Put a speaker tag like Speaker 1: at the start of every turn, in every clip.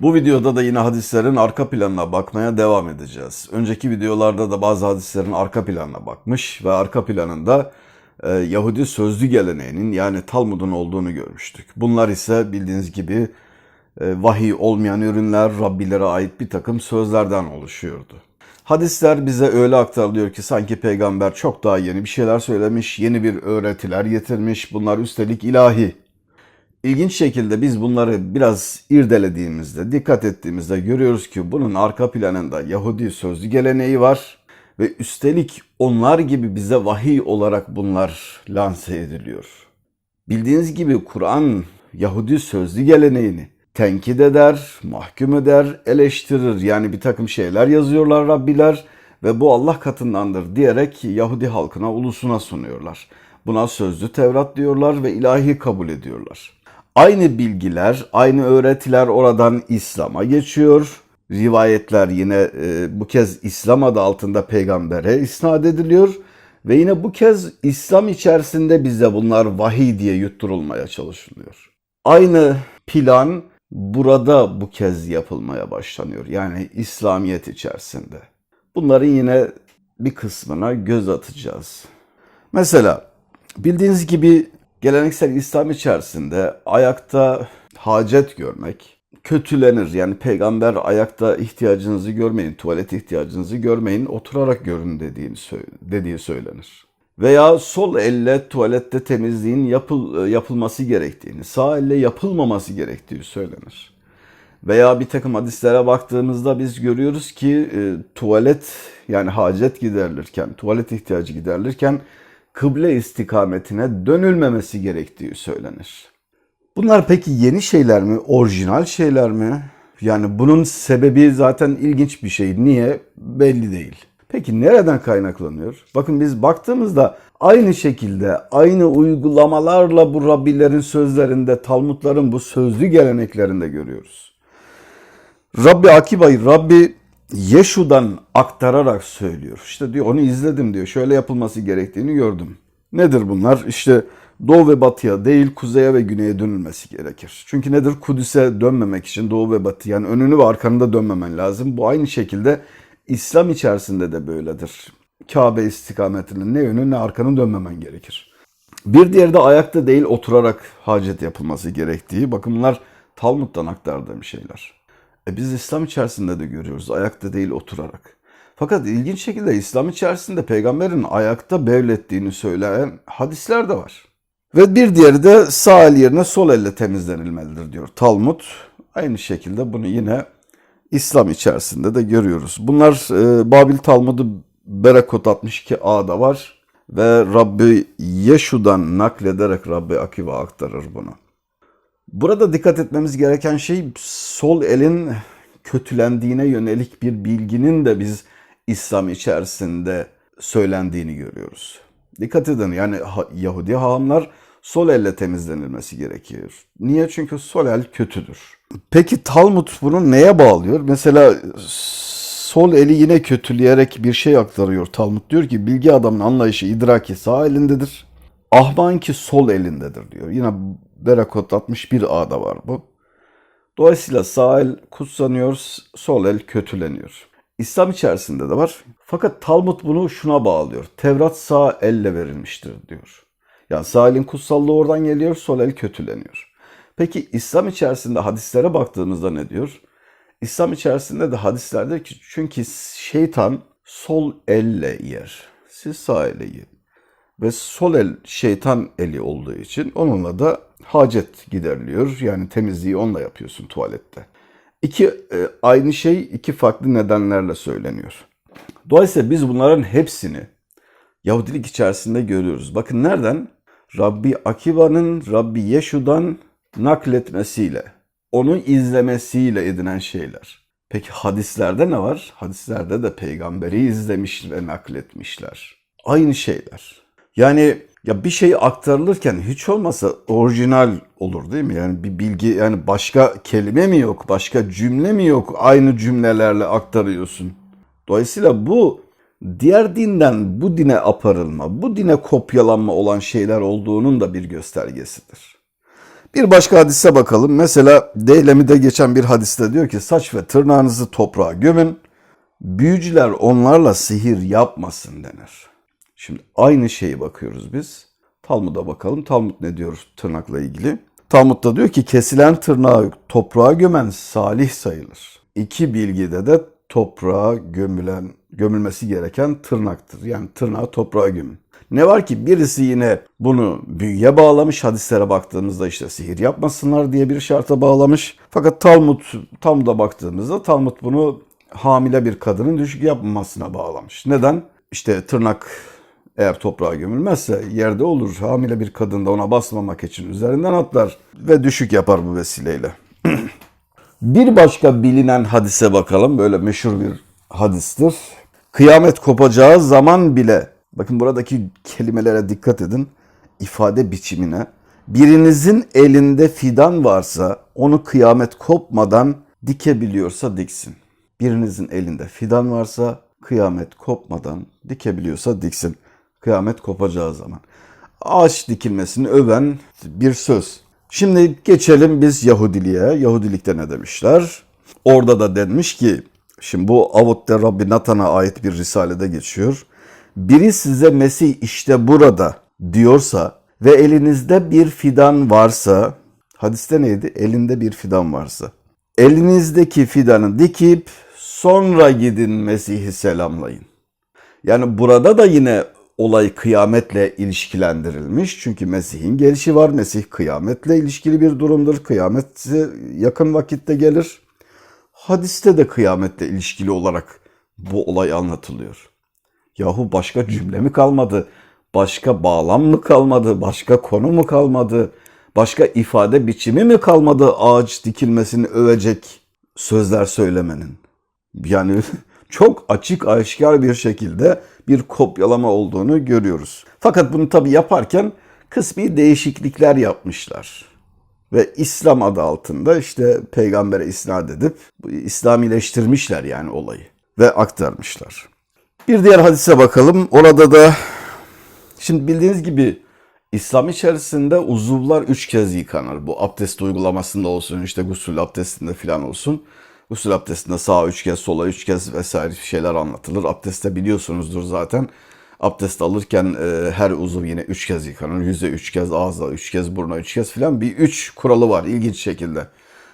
Speaker 1: Bu videoda da yine hadislerin arka planına bakmaya devam edeceğiz. Önceki videolarda da bazı hadislerin arka planına bakmış ve arka planında e, Yahudi sözlü geleneğinin yani Talmud'un olduğunu görmüştük. Bunlar ise bildiğiniz gibi e, vahiy olmayan ürünler, Rabbilere ait bir takım sözlerden oluşuyordu. Hadisler bize öyle aktarılıyor ki sanki peygamber çok daha yeni bir şeyler söylemiş, yeni bir öğretiler getirmiş. Bunlar üstelik ilahi. İlginç şekilde biz bunları biraz irdelediğimizde, dikkat ettiğimizde görüyoruz ki bunun arka planında Yahudi sözlü geleneği var ve üstelik onlar gibi bize vahiy olarak bunlar lanse ediliyor. Bildiğiniz gibi Kur'an Yahudi sözlü geleneğini tenkit eder, mahkum eder, eleştirir. Yani bir takım şeyler yazıyorlar Rabbiler ve bu Allah katındandır diyerek Yahudi halkına, ulusuna sunuyorlar. Buna sözlü Tevrat diyorlar ve ilahi kabul ediyorlar. Aynı bilgiler, aynı öğretiler oradan İslam'a geçiyor. Rivayetler yine e, bu kez İslam adı altında peygambere isnat ediliyor. Ve yine bu kez İslam içerisinde bize bunlar vahiy diye yutturulmaya çalışılıyor. Aynı plan burada bu kez yapılmaya başlanıyor. Yani İslamiyet içerisinde. Bunların yine bir kısmına göz atacağız. Mesela bildiğiniz gibi geleneksel İslam içerisinde ayakta hacet görmek kötülenir. Yani peygamber ayakta ihtiyacınızı görmeyin, tuvalet ihtiyacınızı görmeyin, oturarak görün dediğini dediği söylenir. Veya sol elle tuvalette temizliğin yapıl, yapılması gerektiğini, sağ elle yapılmaması gerektiği söylenir. Veya bir takım hadislere baktığımızda biz görüyoruz ki e, tuvalet yani hacet giderilirken, tuvalet ihtiyacı giderilirken kıble istikametine dönülmemesi gerektiği söylenir. Bunlar peki yeni şeyler mi, orijinal şeyler mi? Yani bunun sebebi zaten ilginç bir şey. Niye? Belli değil. Peki nereden kaynaklanıyor? Bakın biz baktığımızda aynı şekilde, aynı uygulamalarla bu Rabbilerin sözlerinde, Talmudların bu sözlü geleneklerinde görüyoruz. Rabbi Akiba'yı Rabbi Yeşu'dan aktararak söylüyor. İşte diyor onu izledim diyor. Şöyle yapılması gerektiğini gördüm. Nedir bunlar? İşte doğu ve batıya değil kuzeye ve güneye dönülmesi gerekir. Çünkü nedir? Kudüs'e dönmemek için doğu ve batı yani önünü ve arkanı da dönmemen lazım. Bu aynı şekilde İslam içerisinde de böyledir. Kabe istikametinin ne yönü ne arkanı dönmemen gerekir. Bir diğeri de ayakta değil oturarak hacet yapılması gerektiği. Bakın bunlar Talmud'dan aktardığım şeyler. E biz İslam içerisinde de görüyoruz ayakta değil oturarak. Fakat ilginç şekilde İslam içerisinde peygamberin ayakta bevlettiğini söyleyen hadisler de var. Ve bir diğeri de sağ el yerine sol elle temizlenilmelidir diyor Talmud. Aynı şekilde bunu yine İslam içerisinde de görüyoruz. Bunlar e, Babil Talmud'u Berekot 62a var ve Rabbi Yeşu'dan naklederek Rabbi Akiva aktarır bunu. Burada dikkat etmemiz gereken şey sol elin kötülendiğine yönelik bir bilginin de biz İslam içerisinde söylendiğini görüyoruz. Dikkat edin yani Yahudi hahamlar sol elle temizlenilmesi gerekiyor. Niye? Çünkü sol el kötüdür. Peki Talmud bunu neye bağlıyor? Mesela sol eli yine kötüleyerek bir şey aktarıyor Talmud. Diyor ki bilgi adamın anlayışı, idraki sağ elindedir. Ahman ki sol elindedir diyor. Yine Berekot 61A'da var bu. Dolayısıyla sağ el kutsanıyor, sol el kötüleniyor. İslam içerisinde de var. Fakat Talmud bunu şuna bağlıyor. Tevrat sağ elle verilmiştir diyor. Yani sağ elin kutsallığı oradan geliyor, sol el kötüleniyor. Peki İslam içerisinde hadislere baktığımızda ne diyor? İslam içerisinde de hadislerde ki çünkü şeytan sol elle yer. Siz sağ elle yiyin. Ve sol el şeytan eli olduğu için onunla da hacet gideriliyor. Yani temizliği onunla yapıyorsun tuvalette. İki e, aynı şey iki farklı nedenlerle söyleniyor. Dolayısıyla biz bunların hepsini Yahudilik içerisinde görüyoruz. Bakın nereden? Rabbi Akiva'nın Rabbi Yeşu'dan nakletmesiyle, onu izlemesiyle edinen şeyler. Peki hadislerde ne var? Hadislerde de peygamberi izlemiş ve nakletmişler. Aynı şeyler. Yani ya bir şey aktarılırken hiç olmasa orijinal olur değil mi? Yani bir bilgi yani başka kelime mi yok, başka cümle mi yok? Aynı cümlelerle aktarıyorsun. Dolayısıyla bu diğer dinden bu dine aparılma, bu dine kopyalanma olan şeyler olduğunun da bir göstergesidir. Bir başka hadise bakalım. Mesela Deylemi'de geçen bir hadiste diyor ki saç ve tırnağınızı toprağa gömün. Büyücüler onlarla sihir yapmasın denir. Şimdi aynı şeyi bakıyoruz biz. Talmud'a bakalım. Talmud ne diyor tırnakla ilgili? Talmud'da diyor ki kesilen tırnağı toprağa gömen salih sayılır. İki bilgide de toprağa gömülen, gömülmesi gereken tırnaktır. Yani tırnağı toprağa gömün. Ne var ki birisi yine bunu büyüye bağlamış. Hadislere baktığımızda işte sihir yapmasınlar diye bir şarta bağlamış. Fakat Talmud, Talmud'a baktığımızda Talmud bunu hamile bir kadının düşük yapmamasına bağlamış. Neden? İşte tırnak eğer toprağa gömülmezse yerde olur. Hamile bir kadın da ona basmamak için üzerinden atlar ve düşük yapar bu vesileyle. bir başka bilinen hadise bakalım. Böyle meşhur bir hadistir. Kıyamet kopacağı zaman bile bakın buradaki kelimelere dikkat edin. ifade biçimine. Birinizin elinde fidan varsa onu kıyamet kopmadan dikebiliyorsa diksin. Birinizin elinde fidan varsa kıyamet kopmadan dikebiliyorsa diksin. Kıyamet kopacağı zaman. Ağaç dikilmesini öven bir söz. Şimdi geçelim biz Yahudiliğe. Yahudilikte ne demişler? Orada da denmiş ki, şimdi bu Avut'te Rabbi Natan'a ait bir risalede geçiyor. Biri size Mesih işte burada diyorsa ve elinizde bir fidan varsa, hadiste neydi? Elinde bir fidan varsa. Elinizdeki fidanı dikip sonra gidin Mesih'i selamlayın. Yani burada da yine olay kıyametle ilişkilendirilmiş. Çünkü Mesih'in gelişi var. Mesih kıyametle ilişkili bir durumdur. Kıyamet yakın vakitte gelir. Hadiste de kıyametle ilişkili olarak bu olay anlatılıyor. Yahu başka cümle mi kalmadı? Başka bağlam mı kalmadı? Başka konu mu kalmadı? Başka ifade biçimi mi kalmadı ağaç dikilmesini övecek sözler söylemenin? Yani çok açık aşikar bir şekilde bir kopyalama olduğunu görüyoruz. Fakat bunu tabi yaparken kısmi değişiklikler yapmışlar. Ve İslam adı altında işte peygambere isnat edip İslamileştirmişler yani olayı ve aktarmışlar. Bir diğer hadise bakalım. Orada da şimdi bildiğiniz gibi İslam içerisinde uzuvlar üç kez yıkanır. Bu abdest uygulamasında olsun, işte gusül abdestinde falan olsun. Gusül abdestinde sağa üç kez, sola üç kez vesaire şeyler anlatılır. Abdestte biliyorsunuzdur zaten. Abdest alırken e, her uzuv yine üç kez yıkanır. Yüze üç kez, ağza üç kez, buruna üç kez filan bir üç kuralı var ilginç şekilde.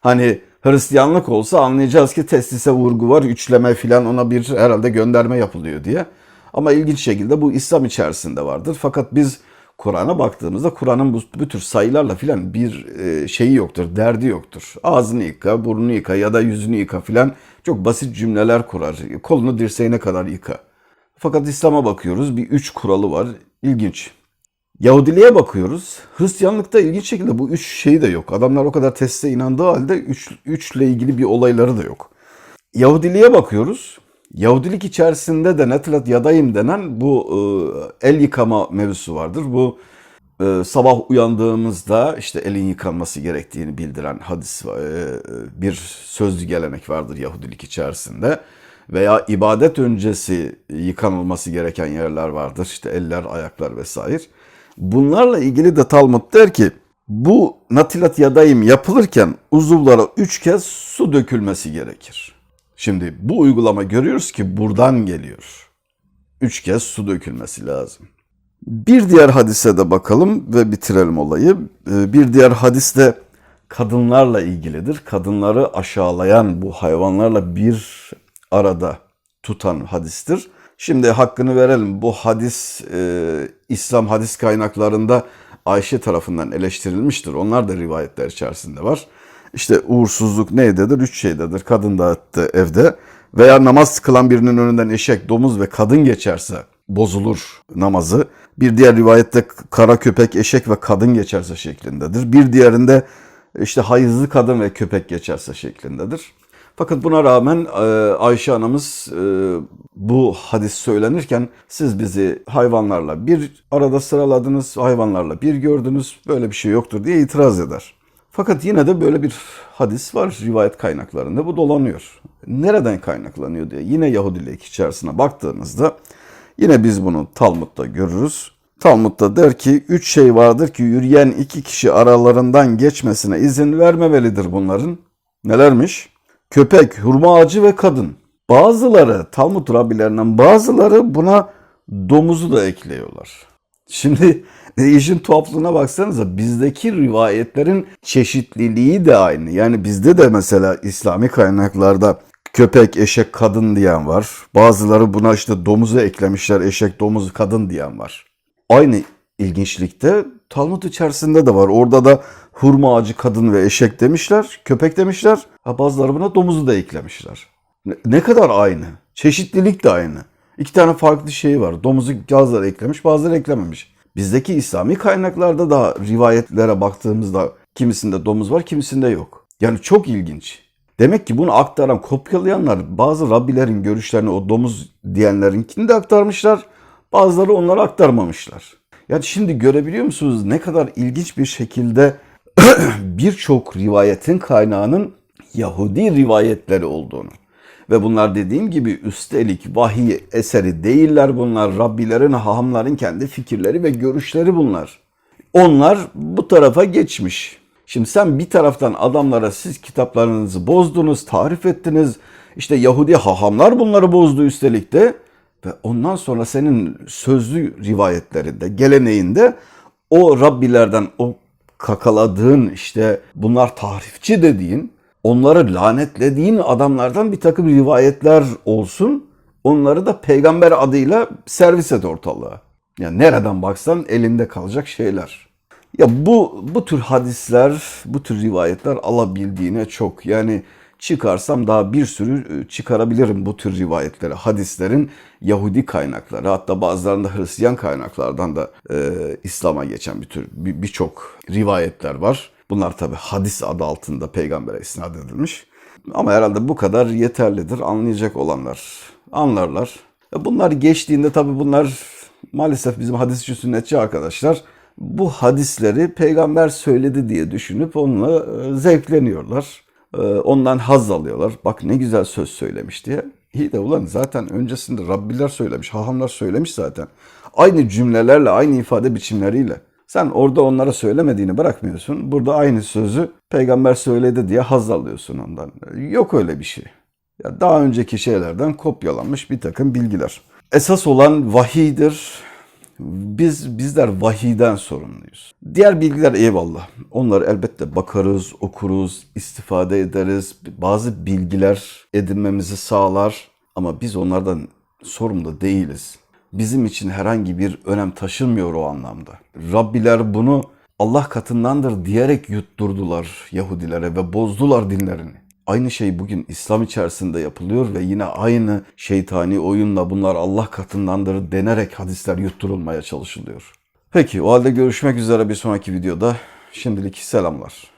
Speaker 1: Hani Hristiyanlık olsa anlayacağız ki testise vurgu var, üçleme filan ona bir herhalde gönderme yapılıyor diye. Ama ilginç şekilde bu İslam içerisinde vardır. Fakat biz Kur'an'a baktığımızda Kur'an'ın bu, bu tür sayılarla filan bir e, şeyi yoktur, derdi yoktur. Ağzını yıka, burnunu yıka ya da yüzünü yıka filan çok basit cümleler kurar. Kolunu dirseğine kadar yıka. Fakat İslam'a bakıyoruz bir üç kuralı var. İlginç. Yahudiliğe bakıyoruz. Hristiyanlıkta ilginç şekilde bu üç şey de yok. Adamlar o kadar teste inandığı halde üç, üçle ilgili bir olayları da yok. Yahudiliğe bakıyoruz. Yahudilik içerisinde de netlat yadayım denen bu e, el yıkama mevzusu vardır. Bu e, sabah uyandığımızda işte elin yıkanması gerektiğini bildiren hadis e, bir sözlü gelenek vardır Yahudilik içerisinde. Veya ibadet öncesi yıkanılması gereken yerler vardır. İşte eller, ayaklar vesaire. Bunlarla ilgili de Talmud der ki bu natilat yadayım yapılırken uzuvlara üç kez su dökülmesi gerekir. Şimdi bu uygulama görüyoruz ki buradan geliyor. Üç kez su dökülmesi lazım. Bir diğer hadise de bakalım ve bitirelim olayı. Ee, bir diğer hadis de kadınlarla ilgilidir. Kadınları aşağılayan bu hayvanlarla bir arada tutan hadistir. Şimdi hakkını verelim. Bu hadis e, İslam hadis kaynaklarında Ayşe tarafından eleştirilmiştir. Onlar da rivayetler içerisinde var. İşte uğursuzluk neydedir? Üç şeydedir. Kadın dağıttı evde veya namaz kılan birinin önünden eşek, domuz ve kadın geçerse bozulur namazı. Bir diğer rivayette kara köpek, eşek ve kadın geçerse şeklindedir. Bir diğerinde işte hayızlı kadın ve köpek geçerse şeklindedir. Fakat buna rağmen e, Ayşe anamız e, bu hadis söylenirken siz bizi hayvanlarla bir arada sıraladınız, hayvanlarla bir gördünüz, böyle bir şey yoktur diye itiraz eder. Fakat yine de böyle bir hadis var rivayet kaynaklarında bu dolanıyor. Nereden kaynaklanıyor diye yine Yahudilik içerisine baktığımızda yine biz bunu Talmud'da görürüz. Talmud'da der ki üç şey vardır ki yürüyen iki kişi aralarından geçmesine izin vermemelidir bunların. Nelermiş? Köpek, hurma ağacı ve kadın. Bazıları Talmud rabbilerinden bazıları buna domuzu da ekliyorlar. Şimdi işin tuhaflığına baksanıza bizdeki rivayetlerin çeşitliliği de aynı. Yani bizde de mesela İslami kaynaklarda köpek, eşek, kadın diyen var. Bazıları buna işte domuzu eklemişler, eşek, domuz, kadın diyen var. Aynı ilginçlikte Talmud içerisinde de var. Orada da hurma ağacı kadın ve eşek demişler, köpek demişler. Ha bazıları buna domuzu da eklemişler. Ne kadar aynı. Çeşitlilik de aynı. İki tane farklı şey var. Domuzu bazıları eklemiş, bazıları eklememiş. Bizdeki İslami kaynaklarda da rivayetlere baktığımızda kimisinde domuz var, kimisinde yok. Yani çok ilginç. Demek ki bunu aktaran, kopyalayanlar bazı Rabbilerin görüşlerini o domuz diyenlerinkini de aktarmışlar. Bazıları onları aktarmamışlar. Yani şimdi görebiliyor musunuz ne kadar ilginç bir şekilde birçok rivayetin kaynağının Yahudi rivayetleri olduğunu. Ve bunlar dediğim gibi üstelik vahiy eseri değiller bunlar. Rabbilerin, hahamların kendi fikirleri ve görüşleri bunlar. Onlar bu tarafa geçmiş. Şimdi sen bir taraftan adamlara siz kitaplarınızı bozdunuz, tarif ettiniz. İşte Yahudi hahamlar bunları bozdu üstelik de. Ve ondan sonra senin sözlü rivayetlerinde, geleneğinde o Rabbilerden o kakaladığın işte bunlar tarifçi dediğin, onları lanetlediğin adamlardan bir takım rivayetler olsun. Onları da peygamber adıyla servis et ortalığa. Yani nereden baksan elinde kalacak şeyler. Ya bu bu tür hadisler, bu tür rivayetler alabildiğine çok. Yani çıkarsam daha bir sürü e, çıkarabilirim bu tür rivayetleri. Hadislerin Yahudi kaynakları hatta bazılarında Hristiyan kaynaklardan da e, İslam'a geçen bir tür bir- birçok rivayetler var. Bunlar tabi hadis adı altında peygambere isnat edilmiş. Ama herhalde bu kadar yeterlidir. Anlayacak olanlar anlarlar. E, Bunlar geçtiğinde tabi bunlar maalesef bizim hadisçi sünnetçi arkadaşlar bu hadisleri peygamber söyledi diye düşünüp onunla e, zevkleniyorlar. E, Ondan haz alıyorlar. Bak ne güzel söz söylemiş diye. İyi de ulan zaten öncesinde Rabbiler söylemiş, hahamlar söylemiş zaten. Aynı cümlelerle, aynı ifade biçimleriyle. Sen orada onlara söylemediğini bırakmıyorsun. Burada aynı sözü peygamber söyledi diye haz alıyorsun ondan. Yok öyle bir şey. Ya daha önceki şeylerden kopyalanmış bir takım bilgiler. Esas olan vahiydir. Biz bizler vahiyden sorumluyuz. Diğer bilgiler eyvallah. Onları elbette bakarız, okuruz, istifade ederiz. Bazı bilgiler edinmemizi sağlar ama biz onlardan sorumlu değiliz. Bizim için herhangi bir önem taşımıyor o anlamda. Rabbiler bunu Allah katındandır diyerek yutturdular Yahudilere ve bozdular dinlerini. Aynı şey bugün İslam içerisinde yapılıyor ve yine aynı şeytani oyunla bunlar Allah katındandır denerek hadisler yutturulmaya çalışılıyor. Peki o halde görüşmek üzere bir sonraki videoda. Şimdilik selamlar.